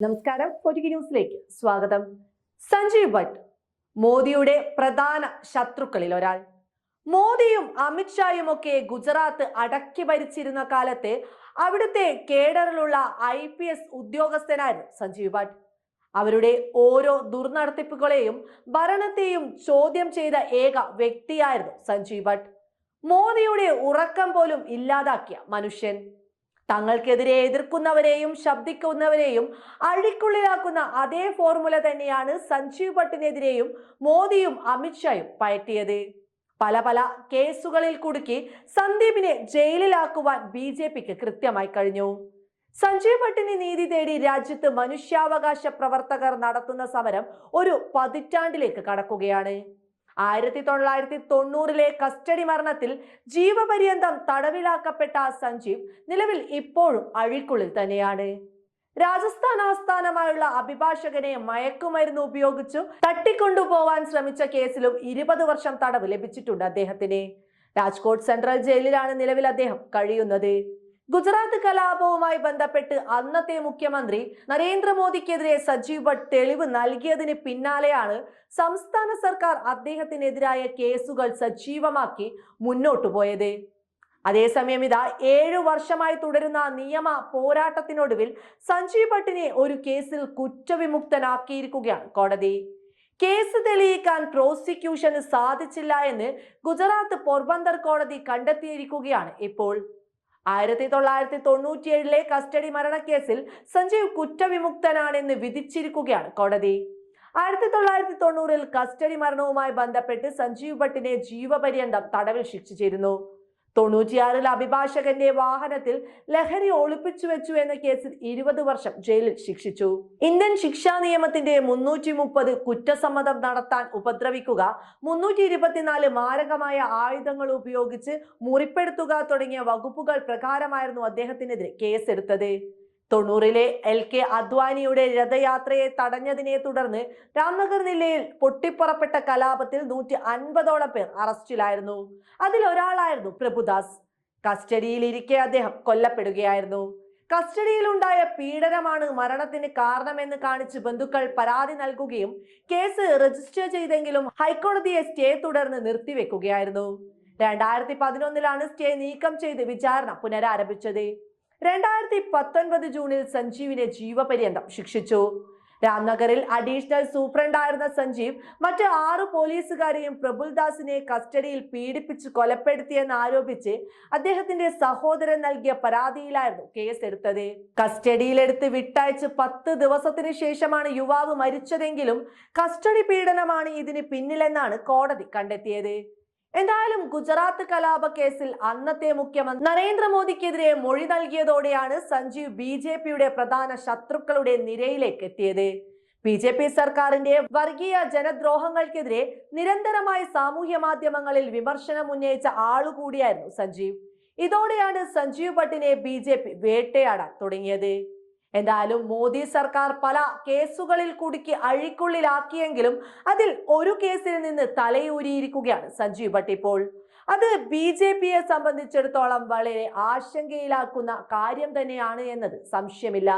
നമസ്കാരം. പൊതുകി ന്യൂസിലേക്ക് സ്വാഗതം. സഞ്ജീവ് ഭട്ട് മോദിയുടെ പ്രധാന ശത്രുക്കളിൽ ഒരാൾ. മോദിയും അമിത്ഷായും ഒക്കെ ഗുജറാത്ത് അടക്കി ഭരിച്ചിരുന്ന കാലത്ത് അവിടുത്തെ കേഡറിലുള്ള ഐ പി എസ് ഉദ്യോഗസ്ഥനായിരുന്നു സഞ്ജീവ് ഭട്ട്. അവരുടെ ഓരോ ദുർനടത്തിപ്പുകളെയും ഭരണത്തെയും ചോദ്യം ചെയ്ത ഏക വ്യക്തിയായിരുന്നു സഞ്ജീവ് ഭട്ട്. മോദിയുടെ ഉറക്കം പോലും ഇല്ലാതാക്കിയ മനുഷ്യൻ. തങ്ങൾക്കെതിരെ എതിർക്കുന്നവരെയും ശബ്ദിക്കുന്നവരെയും അഴിക്കുള്ളിലാക്കുന്ന അതേ ഫോർമുല തന്നെയാണ് സഞ്ജീവ് ഭട്ടിനെതിരെയും മോദിയും അമിത്ഷായും പയറ്റിയത്. പല പല കേസുകളിൽ കുടുക്കി സന്ദീപിനെ ജയിലിലാക്കുവാൻ ബി ജെ പിക്ക് കൃത്യമായി കഴിഞ്ഞു. സഞ്ജീവ് ഭട്ടിന് നീതി തേടി രാജ്യത്ത് മനുഷ്യാവകാശ പ്രവർത്തകർ നടത്തുന്ന സമരം ഒരു പതിറ്റാണ്ടിലേക്ക് കടക്കുകയാണ്. ആയിരത്തി തൊള്ളായിരത്തി തൊണ്ണൂറിലെ കസ്റ്റഡി മരണത്തിൽ ജീവപര്യന്തം തടവിലാക്കപ്പെട്ട സഞ്ജീവ് നിലവിൽ ഇപ്പോഴും അഴിക്കുള്ളിൽ തന്നെയാണ്. രാജസ്ഥാൻ ആസ്ഥാനമായുള്ള അഭിഭാഷകനെ മയക്കുമരുന്ന് ഉപയോഗിച്ചു തട്ടിക്കൊണ്ടുപോവാൻ ശ്രമിച്ച കേസിലും ഇരുപത് വർഷം തടവ് ലഭിച്ചിട്ടുണ്ട് അദ്ദേഹത്തിന്. രാജ്കോട്ട് സെൻട്രൽ ജയിലിലാണ് നിലവിൽ അദ്ദേഹം കഴിയുന്നത്. ഗുജറാത്ത് കലാപവുമായി ബന്ധപ്പെട്ട് അന്നത്തെ മുഖ്യമന്ത്രി നരേന്ദ്രമോദിക്കെതിരെ സജീവ് ഭട്ട് തെളിവ് നൽകിയതിന് പിന്നാലെയാണ് സംസ്ഥാന സർക്കാർ അദ്ദേഹത്തിനെതിരായ കേസുകൾ സജീവമാക്കി മുന്നോട്ടു പോയത്. അതേസമയം ഇതാ ഏഴു വർഷമായി തുടരുന്ന നിയമ പോരാട്ടത്തിനൊടുവിൽ സഞ്ജീവ് ഭട്ടിനെ ഒരു കേസിൽ കുറ്റവിമുക്തനാക്കിയിരിക്കുകയാണ് കോടതി. കേസ് തെളിയിക്കാൻ പ്രോസിക്യൂഷന് സാധിച്ചില്ല എന്ന് ഗുജറാത്ത് പോർബന്ദർ കോടതി കണ്ടെത്തിയിരിക്കുകയാണ് ഇപ്പോൾ. ആയിരത്തി തൊള്ളായിരത്തി തൊണ്ണൂറ്റിയേഴിലെ കസ്റ്റഡി മരണക്കേസിൽ സഞ്ജീവ് കുറ്റവിമുക്തനാണെന്ന് വിധിച്ചിരിക്കുകയാണ് കോടതി. ആയിരത്തി തൊള്ളായിരത്തി തൊണ്ണൂറിൽ കസ്റ്റഡി മരണവുമായി ബന്ധപ്പെട്ട് സഞ്ജീവ് ഭട്ടിനെ ജീവപര്യന്തം തടവിൽ ശിക്ഷിച്ചിരുന്നു. തൊണ്ണൂറ്റിയാറിൽ അഭിഭാഷകന്റെ വാഹനത്തിൽ ലഹരി ഒളിപ്പിച്ചു വെച്ചു എന്ന കേസിൽ ഇരുപത് വർഷം ജയിലിൽ ശിക്ഷിച്ചു. ഇന്ത്യൻ ശിക്ഷാ നിയമത്തിന്റെ മുന്നൂറ്റി മുപ്പത് കുറ്റസമ്മതം നടത്താൻ ഉപദ്രവിക്കുക മുന്നൂറ്റി ഇരുപത്തിനാല് മാരകമായ ആയുധങ്ങൾ ഉപയോഗിച്ച് മുറിപ്പെടുത്തുക തുടങ്ങിയ വകുപ്പുകൾ പ്രകാരമായിരുന്നു അദ്ദേഹത്തിനെതിരെ കേസെടുത്തത്. തൊണ്ണൂറിലെ എൽ കെ അദ്വാനിയുടെ രഥയാത്രയെ തടഞ്ഞതിനെ തുടർന്ന് രാംനഗർ ജില്ലയിൽ പൊട്ടിപ്പുറപ്പെട്ട കലാപത്തിൽ നൂറ്റി അൻപതോളം പേർ അറസ്റ്റിലായിരുന്നു. അതിൽ ഒരാളായിരുന്നു പ്രഭുദാസ്. കസ്റ്റഡിയിലിരിക്കെ അദ്ദേഹം കൊല്ലപ്പെടുകയായിരുന്നു. കസ്റ്റഡിയിലുണ്ടായ പീഡനമാണ് മരണത്തിന് കാരണമെന്ന് കാണിച്ച് ബന്ധുക്കൾ പരാതി നൽകുകയും കേസ് രജിസ്റ്റർ ചെയ്തെങ്കിലും ഹൈക്കോടതിയെ സ്റ്റേ തുടർന്ന് നിർത്തിവെക്കുകയായിരുന്നു. രണ്ടായിരത്തി പതിനൊന്നിലാണ് സ്റ്റേ നീക്കം ചെയ്ത് വിചാരണ പുനരാരംഭിച്ചത്. രണ്ടായിരത്തി പത്തൊൻപത് ജൂണിൽ സഞ്ജീവിനെ ജീവപര്യന്തം ശിക്ഷിച്ചു. രാംനഗറിൽ അഡീഷണൽ സൂപ്രണ്ടായിരുന്ന സഞ്ജീവ് മറ്റ് ആറു പോലീസുകാരെയും പ്രബുൽദാസിനെ കസ്റ്റഡിയിൽ പീഡിപ്പിച്ച് കൊലപ്പെടുത്തിയെന്ന് ആരോപിച്ച് അദ്ദേഹത്തിന്റെ സഹോദരൻ നൽകിയ പരാതിയിലായിരുന്നു കേസെടുത്തത്. കസ്റ്റഡിയിലെടുത്ത് വിട്ടയച്ച് പത്ത് ദിവസത്തിന് ശേഷമാണ് യുവാവ് മരിച്ചതെങ്കിലും കസ്റ്റഡി പീഡനമാണ് ഇതിന് പിന്നിലെന്നാണ് കോടതി കണ്ടെത്തിയത്. എന്തായാലും ഗുജറാത്ത് കലാപ കേസിൽ അന്നത്തെ മുഖ്യമന്ത്രി നരേന്ദ്രമോദിക്കെതിരെ മൊഴി നൽകിയതോടെയാണ് സഞ്ജീവ് ബി ജെ പിയുടെ പ്രധാന ശത്രുക്കളുടെ നിരയിലേക്ക് എത്തിയത്. ബി ജെ പി സർക്കാരിന്റെ വർഗീയ ജനദ്രോഹങ്ങൾക്കെതിരെ നിരന്തരമായി സാമൂഹ്യ മാധ്യമങ്ങളിൽ വിമർശനം ഉന്നയിച്ച ആളുകൂടിയായിരുന്നു സഞ്ജീവ്. ഇതോടെയാണ് സഞ്ജീവ് ഭട്ടിനെ ബി വേട്ടയാടാൻ തുടങ്ങിയത്. എന്തായാലും മോദി സർക്കാർ പല കേസുകളിൽ കുടുക്കി അഴിക്കുള്ളിലാക്കിയെങ്കിലും അതിൽ ഒരു കേസിൽ നിന്ന് തലയൂരിയിരിക്കുകയാണ് സഞ്ജീവ് ഭട്ട് ഇപ്പോൾ. അത് ബി ജെ പിയെ സംബന്ധിച്ചിടത്തോളം വളരെ ആശങ്കയിലാക്കുന്ന കാര്യം തന്നെയാണ് എന്നത്. സംശയമില്ല.